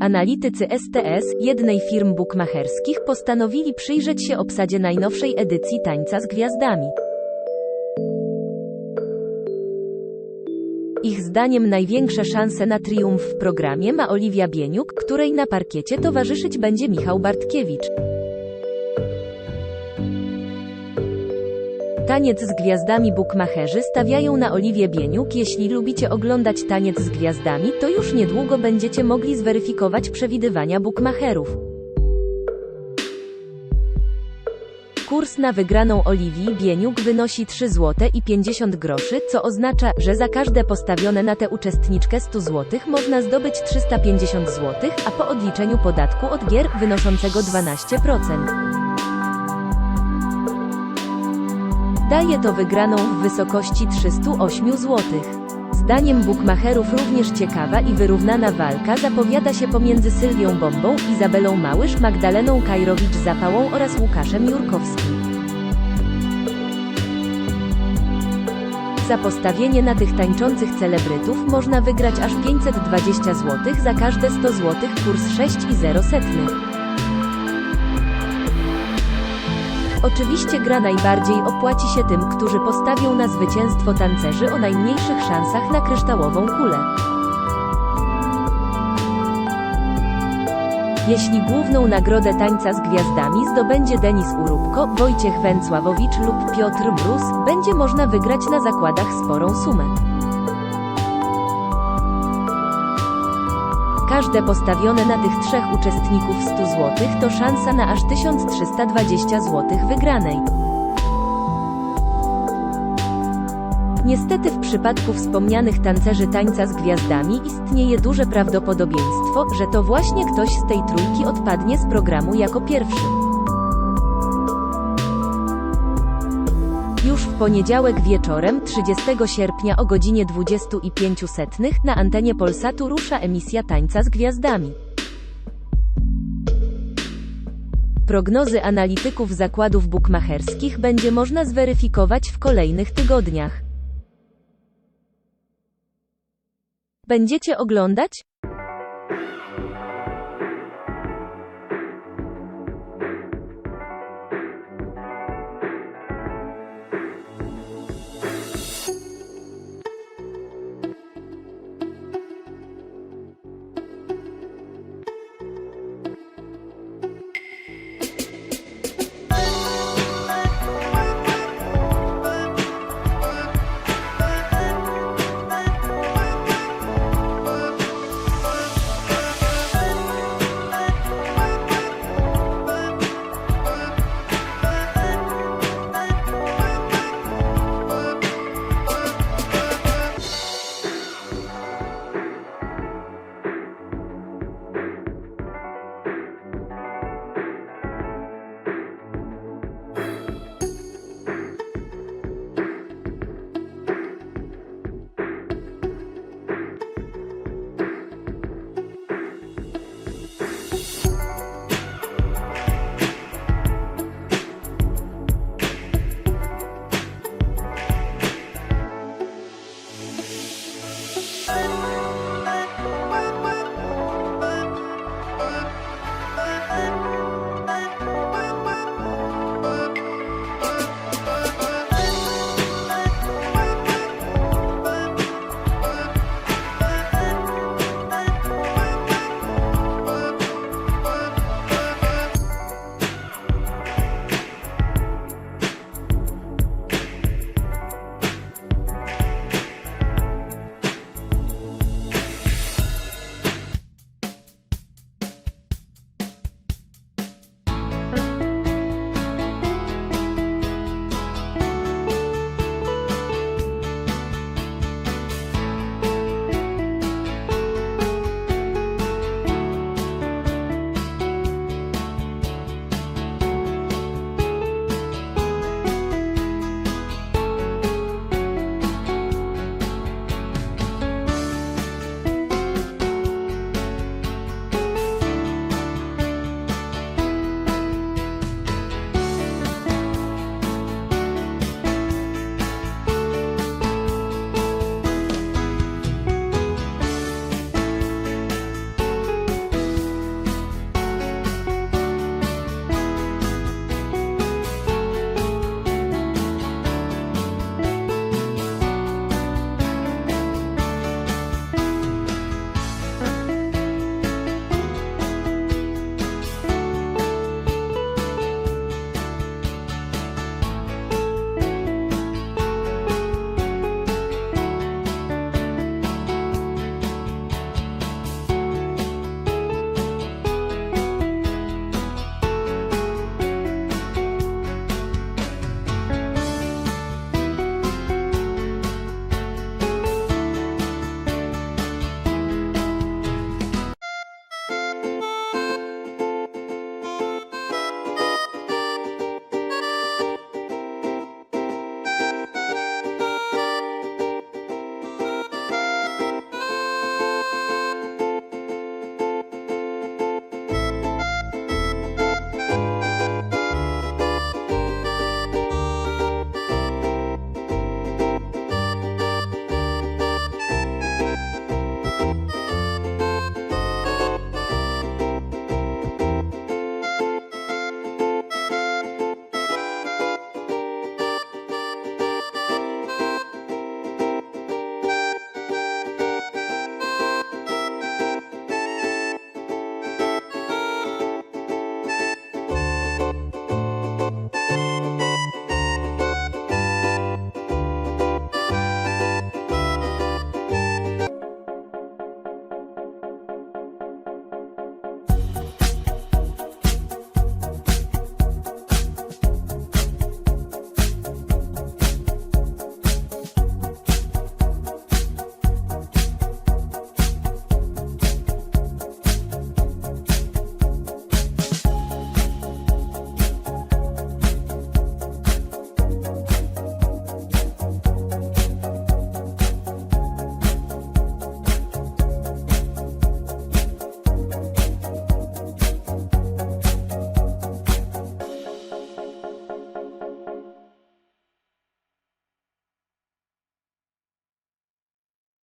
Analitycy STS, jednej firm bukmacherskich, postanowili przyjrzeć się obsadzie najnowszej edycji Tańca z Gwiazdami. Ich zdaniem największe szanse na triumf w programie ma Oliwia Bieniuk, której na parkiecie towarzyszyć będzie Michał Bartkiewicz. Taniec z gwiazdami bukmacherzy stawiają na Oliwię Bieniuk. Jeśli lubicie oglądać taniec z gwiazdami, to już niedługo będziecie mogli zweryfikować przewidywania bukmacherów. Kurs na wygraną Oliwii Bieniuk wynosi 3 zł i 50 groszy, co oznacza, że za każde postawione na tę uczestniczkę 100 zł można zdobyć 350 zł, a po odliczeniu podatku od gier wynoszącego 12%. Daje to wygraną w wysokości 308 zł. Zdaniem bukmacherów również ciekawa i wyrównana walka zapowiada się pomiędzy Sylwią Bombą, Izabelą Małysz, Magdaleną Kajrowicz-Zapałą oraz Łukaszem Jurkowskim. Za postawienie na tych tańczących celebrytów można wygrać aż 520 zł za każde 100 zł kurs 6,0 Oczywiście gra najbardziej opłaci się tym, którzy postawią na zwycięstwo tancerzy o najmniejszych szansach na kryształową kulę. Jeśli główną nagrodę tańca z gwiazdami zdobędzie Denis Urubko, Wojciech Węcławowicz lub Piotr Brus, będzie można wygrać na zakładach sporą sumę. Każde postawione na tych trzech uczestników 100 zł to szansa na aż 1320 zł wygranej. Niestety w przypadku wspomnianych tancerzy tańca z gwiazdami istnieje duże prawdopodobieństwo, że to właśnie ktoś z tej trójki odpadnie z programu jako pierwszy. Poniedziałek wieczorem 30 sierpnia o godzinie 25.00 na antenie Polsatu rusza emisja Tańca z Gwiazdami. Prognozy analityków zakładów bukmacherskich będzie można zweryfikować w kolejnych tygodniach. Będziecie oglądać?